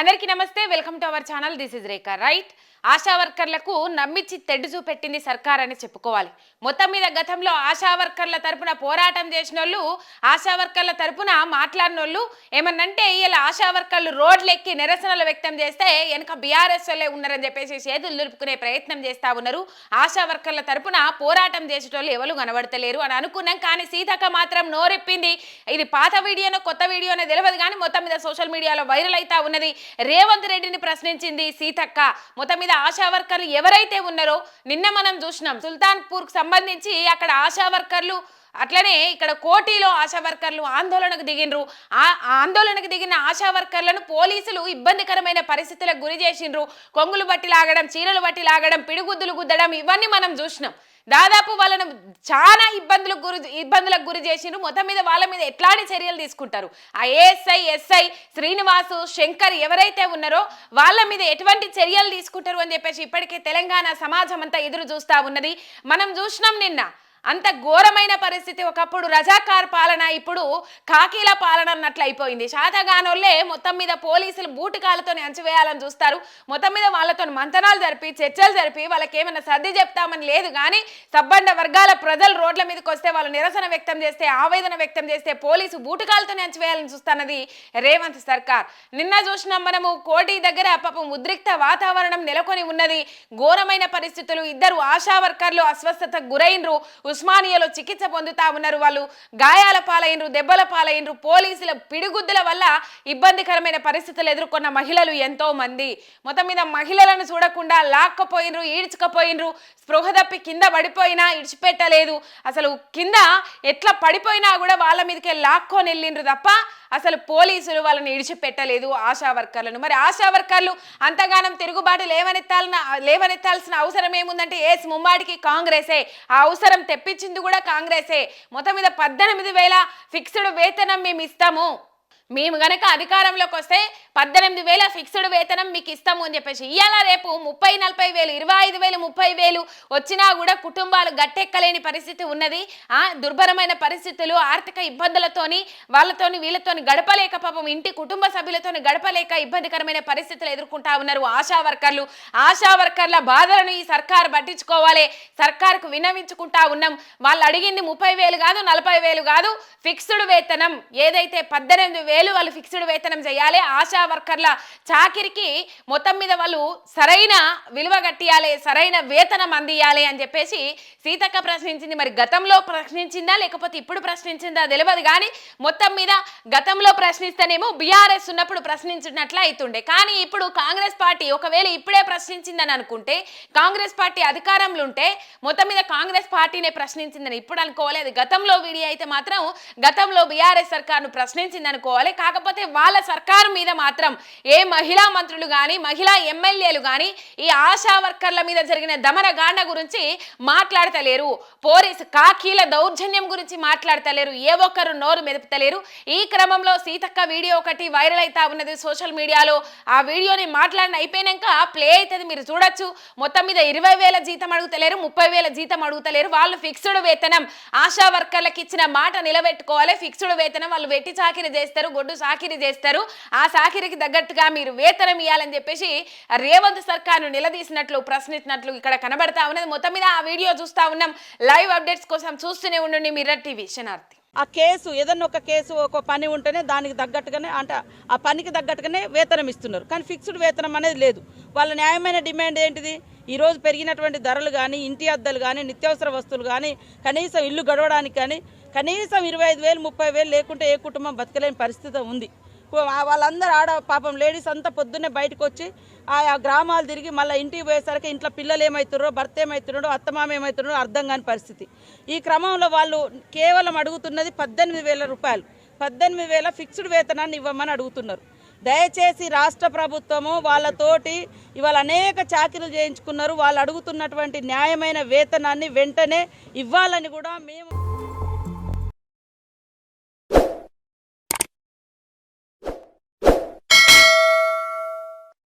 అందరికీ నమస్తే welcome to our channel. This is Rekha right ASHA వర్కర్లకు నమ్మించి తెడ్డు చూపెట్టింది సర్కార్ అని చెప్పుకోవాలి. మొత్తం మీద గతంలో ఆశా వర్కర్ల తరపున పోరాటం చేసిన వాళ్ళు ఆశా వర్కర్ల తరపున మాట్లాడిన వాళ్ళు ఏమన్నంటే ఇలా ఆశా వర్కర్లు రోడ్లు ఎక్కి నిరసనలు వ్యక్తం చేస్తే వెనక బీఆర్ఎస్ వాళ్ళే ఉన్నారని చెప్పేసి చేతులు దులుపుకునే ప్రయత్నం చేస్తా ఉన్నారు. ఆశా వర్కర్ల తరపున పోరాటం చేసేటోళ్ళు ఎవరు కనబడతలేరు అని అనుకున్నాం కానీ సీతక్క మాత్రం నోరెప్పింది. ఇది పాత వీడియోనో కొత్త వీడియోనో తెలియదు కానీ మొత్తం మీద సోషల్ మీడియాలో వైరల్ అయితా ఉన్నది. రేవంత్ రెడ్డిని ప్రశ్నించింది సీతక్క. మొత్తం మీద ఆశా వర్కర్లు ఎవరైతే ఉన్నారో నిన్న మనం చూసినాం. సుల్తాన్పూర్కు సంబంధించి అక్కడ ఆశా వర్కర్లు అట్లనే ఇక్కడ కోటిలో ఆశా వర్కర్లు ఆందోళనకు దిగినరు. ఆ ఆందోళనకు దిగిన ఆశా వర్కర్లను పోలీసులు ఇబ్బందికరమైన పరిస్థితులకు గురి చేసిండ్రు. కొంగులు బట్టి లాగడం చీరలు బట్టి లాగడం పిడిగుద్దులు గుద్దడం ఇవన్నీ మనం చూసినాం. దాదాపు వాళ్ళను చాలా ఇబ్బందులకు గురి ఇబ్బందులకు గురి చేసిండ్రు. మొత్తం మీద వాళ్ళ మీద ఎట్లాంటి చర్యలు తీసుకుంటారు? ఆ ఏఎస్ఐ ఎస్ఐ శ్రీనివాసు శంకర్ ఎవరైతే ఉన్నారో వాళ్ళ మీద ఎటువంటి చర్యలు తీసుకుంటారు అని చెప్పేసి ఇప్పటికే తెలంగాణ సమాజం అంతా ఎదురు చూస్తా ఉన్నది. మనం చూసినాం నిన్న అంత ఘోరమైన పరిస్థితి ఒకప్పుడు రజాకార్ పాలన ఇప్పుడు కాకీల పాలన అన్నట్లు అయిపోయింది. శాతగానోళ్ళే మొత్తం మీద పోలీసులు బూటకాలతో అంచివేయాలని చూస్తారు. మొత్తం మీద వాళ్ళతో మంతనాలు జరిపి చర్చలు జరిపి వాళ్ళకి ఏమైనా సర్ది చెప్తామని లేదు కానీ సబ్బండ వర్గాల ప్రజలు రోడ్ల మీదకి వస్తే వాళ్ళు నిరసన వ్యక్తం చేస్తే ఆవేదన వ్యక్తం చేస్తే పోలీసు బూటకాలతోనే అంచివేయాలని చూస్తున్నది రేవంత్ సర్కార్. నిన్న చూసినాం మనము కోటి దగ్గర పాపం ఉద్రిక్త వాతావరణం నెలకొని ఉన్నది. ఘోరమైన పరిస్థితులు. ఇద్దరు ఆశా వర్కర్లు అస్వస్థతకు గురైనరు. ఉస్మానియాలో చికిత్స పొందుతా ఉన్నారు. వాళ్ళు గాయాల పాలైనరు దెబ్బల పాలైనరు పోలీసుల పిడిగుద్దుల వల్ల ఇబ్బందికరమైన పరిస్థితులు ఎదుర్కొన్న మహిళలు ఎంతో మంది. మొత్తం మీద మహిళలను చూడకుండా లాక్కపోయినరు ఈడ్చుకపోయినరు స్పృహ తప్పి కింద పడిపోయినా ఇడిచిపెట్టలేదు. అసలు కింద ఎట్లా పడిపోయినా కూడా వాళ్ళ మీదకే లాక్కొని వెళ్ళిండ్రు తప్ప అసలు పోలీసులు వాళ్ళని ఇడిచిపెట్టలేదు ఆశా వర్కర్లను. మరి ఆశా వర్కర్లు అంతగానం తిరుగుబాటు లేవనెత్తాలన లేవనెత్తాల్సిన అవసరం ఏముందంటే ఏస్ ముమ్మాడికి కాంగ్రెసే. ఆ అవసరం తెప్పించింది కూడా కాంగ్రెసే. మొత్తం మీద పద్దెనిమిది వేల ఫిక్స్డ్ వేతనం మేము ఇస్తాము మేము గనక అధికారంలోకి వస్తే పద్దెనిమిది వేల ఫిక్స్డ్ వేతనం మీకు ఇస్తాము అని చెప్పేసి ఇవాళ రేపు ముప్పై నలభై వేలు ఇరవై ఐదు వేలు ముప్పై వేలు వచ్చినా కూడా కుటుంబాలు గట్టెక్కలేని పరిస్థితి ఉన్నది. ఆ దుర్భరమైన పరిస్థితులు ఆర్థిక ఇబ్బందులతోని వాళ్ళతోని వీళ్ళతోని గడపలేక పాపం ఇంటి కుటుంబ సభ్యులతోని గడపలేక ఇబ్బందికరమైన పరిస్థితులు ఎదుర్కొంటా ఉన్నారు ఆశా వర్కర్లు. ఆశా వర్కర్ల బాధలను ఈ సర్కార్ పట్టించుకోవాలి. సర్కార్కు విన్నవించుకుంటా ఉన్నాం. వాళ్ళు అడిగింది ముప్పై వేలు కాదు నలభై వేలు కాదు. ఫిక్స్డ్ వేతనం ఏదైతే పద్దెనిమిది వేలు వాళ్ళు ఫిక్స్డ్ వేతనం చేయాలి. ఆశా వర్కర్ల చాకిరికి మొత్తం మీద వాళ్ళు సరైన విలువ కట్టియాలి సరైన వేతనం అందియాలి అని చెప్పేసి సీతక్క ప్రశ్నించింది. మరి గతంలో ప్రశ్నించిందా లేకపోతే ఇప్పుడు ప్రశ్నించిందా తెలియదు కానీ మొత్తం మీద గతంలో ప్రశ్నిస్తేనేమో బీఆర్ఎస్ ఉన్నప్పుడు ప్రశ్నించినట్లు అవుతుండే కానీ ఇప్పుడు కాంగ్రెస్ పార్టీ ఒకవేళ ఇప్పుడే ప్రశ్నించిందని అనుకుంటే కాంగ్రెస్ పార్టీ అధికారంలో ఉంటే మొత్తం మీద కాంగ్రెస్ పార్టీనే ప్రశ్నించిందని ఇప్పుడు అనుకోవాలి గతంలో వీడియో అయితే మాత్రం గతంలో బీఆర్ఎస్ సర్కార్ను ప్రశ్నించింది అనుకోవాలి కాకపోతే వాళ్ళ సర్కారు మీద మాత్రం ఏ మహిళా మంత్రులు కానీ మహిళా ఎమ్మెల్యేలు కానీ ఈ ఆశా వర్కర్ల మీద జరిగిన దమనగాండ గురించి మాట్లాడతలేరు. పోలీసు కాకీల దౌర్జన్యం గురించి మాట్లాడతలేరు. ఏ ఒక్కరు నోరు మెదుపుతలేరు. ఈ క్రమంలో సీతక్క వీడియో ఒకటి వైరల్ అవుతా ఉన్నది సోషల్ మీడియాలో. ఆ వీడియోని మాట్లాడిన అయిపోయినాక ప్లే అవుతుంది మీరు చూడొచ్చు. మొత్తం మీద ఇరవై వేల జీతం అడుగుతలేరు ముప్పై వేల జీతం అడుగుతలేరు. వాళ్ళు ఫిక్స్డ్ వేతనం. ఆశా వర్కర్లకు ఇచ్చిన మాట నిలబెట్టుకోవాలి. ఫిక్స్డ్ వేతనం వాళ్ళు వెట్టి చాకిరి చేస్తారు. గొడ్డు సాకిరి చేస్తారు. ఆ సాకిరికి తగ్గట్టుగా మీరు వేతనం ఇవ్వాలని చెప్పేసి రేవంత్ సర్కార్ను నిలదీసినట్లు ప్రశ్నించినట్లు ఇక్కడ కనబడతా ఉన్నది. మొత్తం మీద ఆ వీడియో చూస్తా ఉన్నాం. లైవ్ అప్డేట్స్ కోసం చూస్తూనే ఉండండి. మిర్రర్ టీవీ శనార్థి ఆ కేసు ఏదన్నా ఒక కేసు ఒక పని ఉంటేనే దానికి తగ్గట్టుగానే అంటే ఆ పనికి తగ్గట్టుగానే వేతనం ఇస్తున్నారు. కానీ ఫిక్స్డ్ వేతనం అనేది లేదు. వాళ్ళ న్యాయమైన డిమాండ్ ఏంటిది? ఈరోజు పెరిగినటువంటి ధరలు కానీ ఇంటి అద్దలు కానీ నిత్యావసర వస్తువులు కానీ కనీసం ఇల్లు గడవడానికి కానీ కనీసం ఇరవై ఐదు వేలు ముప్పై వేలు లేకుంటే ఏ కుటుంబం బతకలేని పరిస్థితి ఉంది. వాళ్ళందరూ ఆడ పాపం లేడీస్ అంతా పొద్దున్నే బయటకు వచ్చి ఆ గ్రామాలు తిరిగి మళ్ళీ ఇంటికి పోయేసరికి ఇంట్లో పిల్లలు ఏమవుతున్నారో భర్త ఏమవుతున్నాడో అత్తమామ ఏమవుతున్నాడో అర్థం కాని పరిస్థితి. ఈ క్రమంలో వాళ్ళు కేవలం అడుగుతున్నది పద్దెనిమిది వేల రూపాయలు. పద్దెనిమిది వేల ఫిక్స్డ్ వేతనాన్ని ఇవ్వమని అడుగుతున్నారు. దయచేసి రాష్ట్ర ప్రభుత్వము వాళ్ళతోటి ఇవాళ అనేక చాకరీలు చేయించుకున్నారు. వాళ్ళు అడుగుతున్నటువంటి న్యాయమైన వేతనాన్ని వెంటనే ఇవ్వాలని కూడా మేము